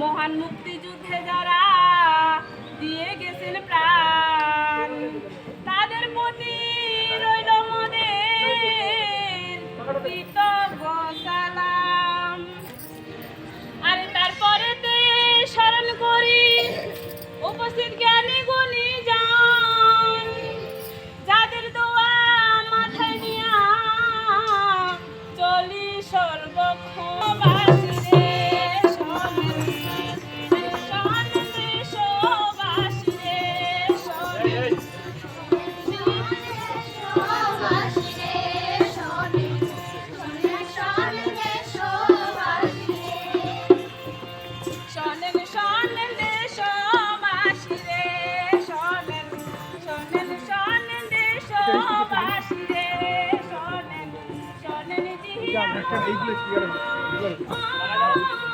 মহান মুক্তিযুদ্ধে যারা দিয়ে গেছেন প্রাণ, তাদের প্রতি রইল মোদের সালাম। আর তারপরে স্মরণ করি, উপস্থিত Oh, my God.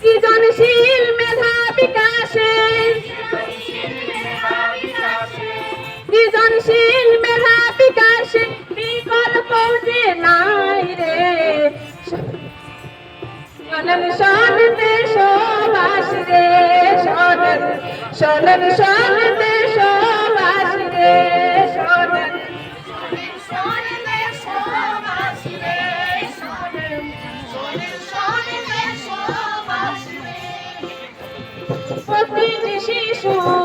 সৃজনশীল মেধা বিকাশে? সৃজনশীল শোনেন শোনেন দেশবাসী রে শোনেন। শোনেন শোনেন দেশবাসী রে শোনেন। প্রতিটি শিশুর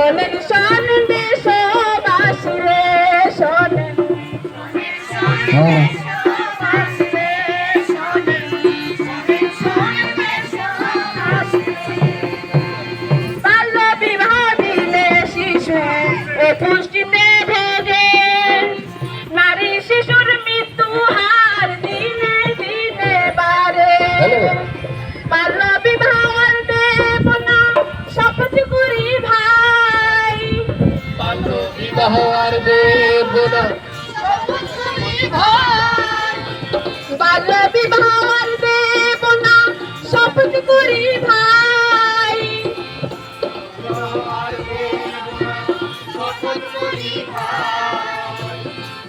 শোনেন শোনেন দেশবাসী রে শোনেন বাল্য বিবাহ দিলে শিশু পুষ্টিতে বাল্য বিবাহ দেব শপথ করি ভাই।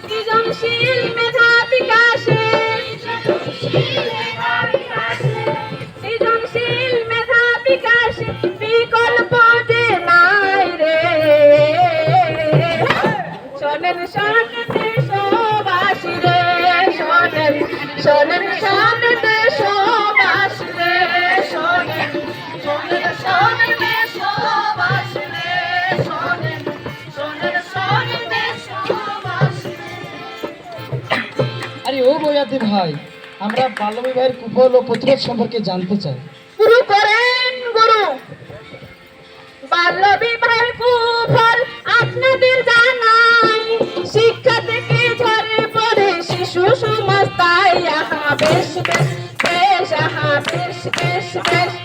সৃজনশীল মেধা বিকাশে শোনেন শোনেন দেশবাসী রে শোনেন। শোনেন শোনেন দেশবাসী রে শোনেন। শোনেন শোনেন দেশবাসী রে শোনেন। শোনেন শোনেন দেশবাসী আরে ও বয়াতি ভাই আমরা বাল্যবিবাহের কুফল ও প্রতিরোধ সম্পর্কে জানতে চাই। শুরু করেন গুরু। বাল্য বিবাহের bish, bish, bish,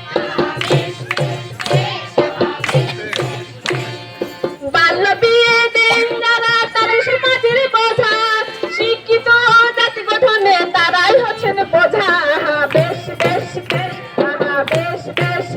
তার বোঝা। শিক্ষিত জাতি গঠনে তারাই হচ্ছেন বোঝা। বেশ বেশ বেশ বেশ বেশ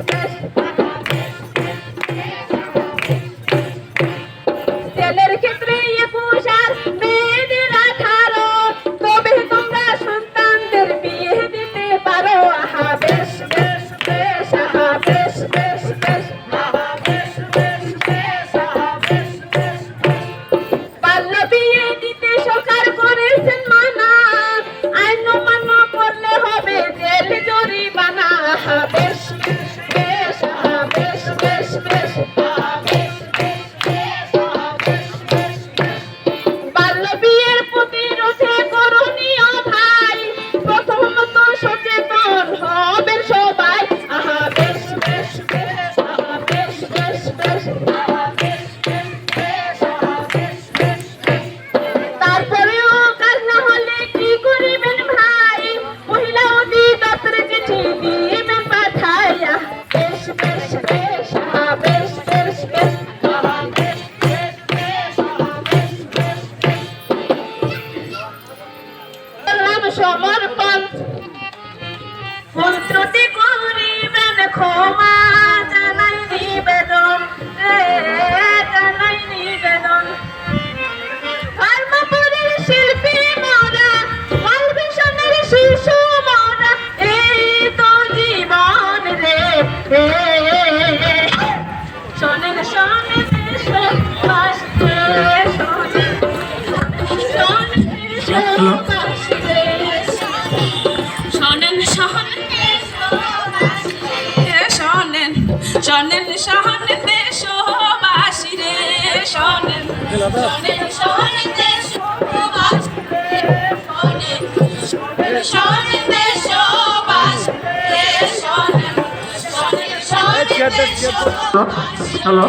হ্যালো হ্যালো।